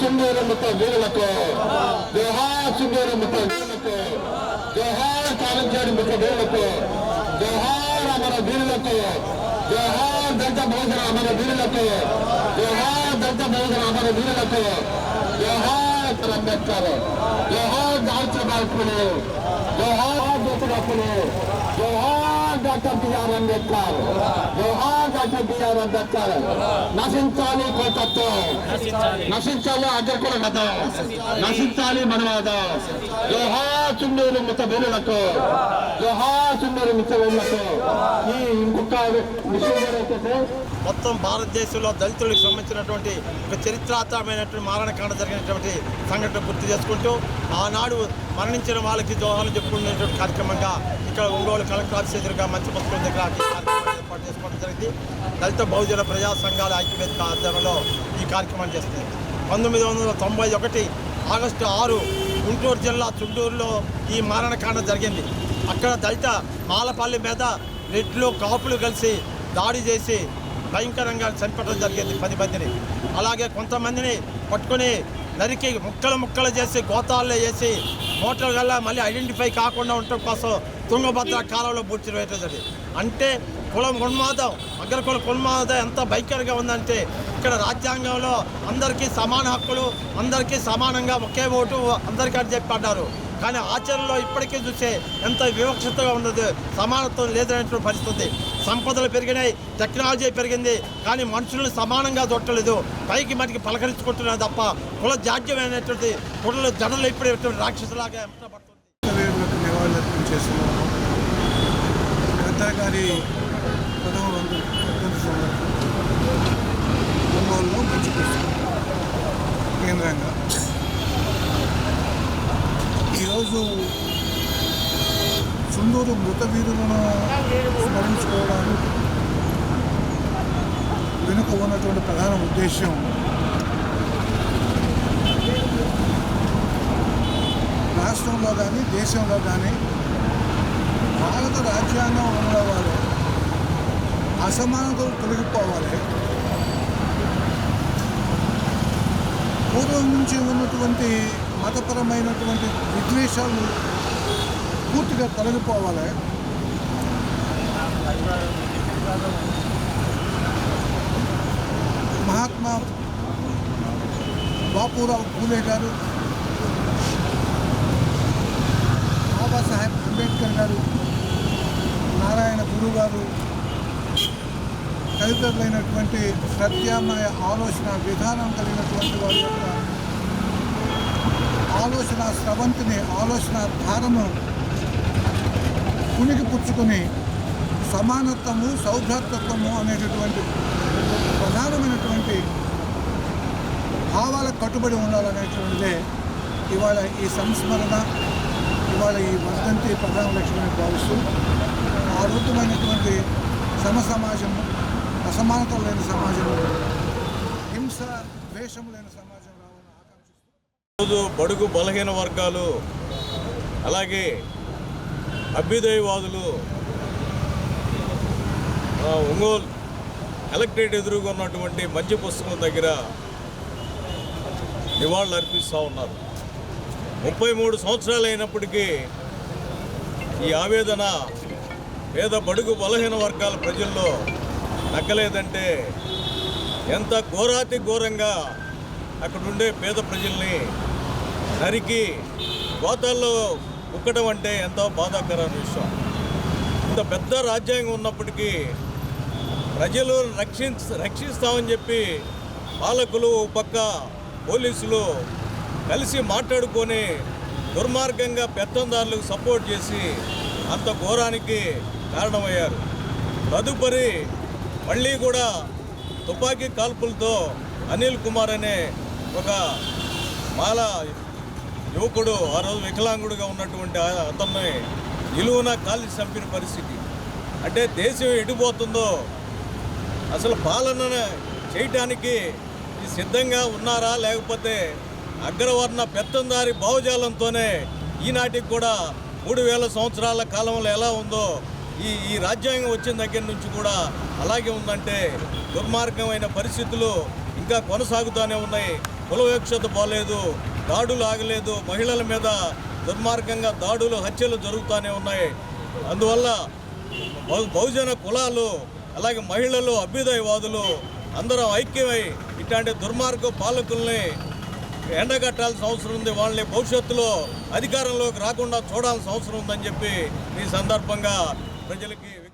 చుండూరు మొత్తం నశించాలి అగ్రకల కులాల మాధవ్ జోహార్ కామ్రేడ్ గద్దార్ జోహార్ కామ్రేడ్ ఎంగిల్స్ జోహార్ కామ్రేడ్ ఎంగిల్స్ జోహార్ కామ్రేడ్ ఎంగిల్స్ జోహార్ చుండూరు మొత్తం వీరులకు జోహార్ చుండూరు మొత్తం వీరులకు జోహార్ కాలంచేడు ముఖ వీరులకు జోహార్ అమర వీరులకు జోహార్ దంత భోజన అమర వీరులకు జోహార్ దంత భోజన అమర వీరులకు జోహార్ అంబేద్కర్ జోహార్ దాల్చిన బాల్కులు జోహార్ దోసడప్పులు జోహార్ డాక్టర్ బిఆర్ అంబేద్కర్ జోహార్ డాక్టర్ బిఆర్ అంబేద్కర్ నశించాలి కోటత్వం నశించాలి అగ్రకుల మతం నశించాలి మనవాదం జోహార్ చుండూరు ముత వీరులకు జోహార్ చుండూరు ముత వీరులకు ఈ ఇంకొక విషయం ఏంటంటే మొత్తం భారతదేశంలో దళితులకు సంబంధించినటువంటి ఒక చరిత్రాత్మకమైనటువంటి మారణకాండ జరిగినటువంటి సంఘటన గుర్తు చేసుకుంటూ ఆనాడు మరణించిన వాళ్ళకి దోహాలు చెప్పుకునేటువంటి కార్యక్రమంగా ఇక్కడ ఒంగోలు కలెక్టర్ ఆఫీస్ ఎదురుగా మంచి పుస్తకం దగ్గర ఏర్పాటు చేసుకోవడం జరిగింది. దళిత బహుజన ప్రజా సంఘాల ఐక్యవేదిక ఆధ్వర్యంలో ఈ కార్యక్రమం చేస్తుంది. పంతొమ్మిది వందల తొంభై ఒకటి ఆగస్టు ఆరు గుంటూరు జిల్లా చుంటూరులో ఈ మారణకాండ జరిగింది. అక్కడ దళిత మాలపల్లి మీద రెడ్లు కాపులు కలిసి దాడి చేసి భయంకరంగా చనిపెట్టడం జరిగింది పది మందిని. అలాగే కొంతమందిని పట్టుకొని నరికి ముక్కలు ముక్కలు చేసి గోతాల్లో వేసి మోటార్ గల్లా మళ్ళీ ఐడెంటిఫై కాకుండా ఉండటం కోసం తుంగభద్ర కాలంలో పూడ్చి వేయటం అంటే కులం ఉన్మాదం అగ్రకుల ఉన్మాదం ఎంత భయంకరంగా ఉందంటే ఇక్కడ రాజ్యాంగంలో అందరికీ సమాన హక్కులు అందరికీ సమానంగా ఒకే ఓటు అందరికీ అని చెప్పి అన్నారు. కానీ ఆచరణలో ఇప్పటికీ చూసే ఎంత వివక్షతగా ఉన్నది సమానత్వం లేదనేటువంటి పరిస్థితి. సంపదలు పెరిగినాయి టెక్నాలజీ పెరిగింది కానీ మనుషులను సమానంగా దొట్టలేదు పైకి మటుకి పలకరించుకుంటున్నారు తప్ప కుల జాడ్యమైనటువంటి కుల జడలు ఇప్పుడు రాక్షసులాగా ఎంటబడుతుంది పడుతుంది గారి పదవ వంద వర్ధంతి సందర్భంగా ఒంగోలులో మంచి పుస్తకం కేంద్రంగా ఈరోజు చుండూరు మృత వీరులను స్మరించుకోవడానికి వెనుక ఉన్నటువంటి ప్రధాన ఉద్దేశం రాష్ట్రంలో కానీ దేశంలో కానీ భారత రాజ్యాంగం ఉన్నవారు అసమానతలు తొలగిపోవాలి. పూర్వం నుంచి ఉన్నటువంటి మతపరమైనటువంటి విద్వేషాలు పూర్తిగా తొలగిపోవాలి. మహాత్మా బాపూరావు పూలే గారు బాబాసాహెబ్ అంబేద్కర్ గారు నారాయణ గురువు గారు తదితరులైనటువంటి ప్రత్యామ్నాయ ఆలోచన విధానం కలిగినటువంటి వారి యొక్క ఆలోచన స్రవంతిని ఆలోచన ధారను ఉనికి పుచ్చుకొని సమానత్వము సౌభ్రాతత్వము అనేటటువంటి ప్రధానమైనటువంటి భావాలకు కట్టుబడి ఉండాలనేటువంటిదే ఇవాళ ఈ సంస్మరణ ఇవాళ ఈ వర్ధంతి ప్రధాన లక్ష్యాన్ని భావిస్తూ ఆరోగ్యమైనటువంటి సమ సమాజము అసమానత లేని సమాజము హింస ద్వేషము లేని సమాజం రావాలని ఆకాంక్షిస్తూ రోజు బడుగు బలహీన వర్గాలు అలాగే అభ్యుదయవాదులు ఒంగోలు కలెక్టరేట్ ఎదురుగా ఉన్నటువంటి మంచి పుస్తకం దగ్గర నివాళులు అర్పిస్తూ ఉన్నారు. ముప్పై మూడు సంవత్సరాలు అయినప్పటికీ ఈ ఆవేదన పేద బడుగు బలహీన వర్గాల ప్రజల్లో తగ్గలేదంటే ఎంత ఘోరాతి ఘోరంగా అక్కడుండే పేద ప్రజల్ని నరికి గోతాల్లో ఉక్కడం అంటే ఎంతో బాధాకరమైన విషయం. ఇంత పెద్ద రాజ్యాంగం ఉన్నప్పటికీ ప్రజలు రక్షించ రక్షిస్తామని చెప్పి పాలకులు పక్క పోలీసులు కలిసి మాట్లాడుకొని దుర్మార్గంగా పెత్తందారులకు సపోర్ట్ చేసి అంత ఘోరానికి కారణమయ్యారు. తదుపరి మళ్ళీ కూడా తుపాకీ కాల్పులతో అనిల్ కుమార్ అనే ఒక మాల యువకుడు ఆ రోజు వికలాంగుడిగా ఉన్నటువంటి అతన్ని నిలువున కాల్చి చంపిన పరిస్థితి. అంటే దేశం ఎడిపోతుందో అసలు పాలన చేయటానికి సిద్ధంగా ఉన్నారా? లేకపోతే అగ్రవర్ణ పెత్తందారి భావజాలంతోనే ఈనాటికి కూడా మూడు వేల సంవత్సరాల కాలంలో ఎలా ఉందో ఈ ఈ రాజ్యాంగం వచ్చిన దగ్గర నుంచి కూడా అలాగే ఉందంటే దుర్మార్గమైన పరిస్థితులు ఇంకా కొనసాగుతూనే ఉన్నాయి. కులవివక్షత పోలేదు దాడులు ఆగలేదు. మహిళల మీద దుర్మార్గంగా దాడులు హత్యలు జరుగుతూనే ఉన్నాయి. అందువల్ల బహు- బహుజన కులాలు అలాగే మహిళలు అభ్యుదయవాదులు అందరం ఐక్యమై ఇట్లాంటి దుర్మార్గ పాలకుల్ని ఎండగట్టాల్సిన అవసరం ఉంది. వాళ్ళని భవిష్యత్తులో అధికారంలోకి రాకుండా చూడాల్సిన అవసరం ఉందని చెప్పి ఈ సందర్భంగా ప్రజలకి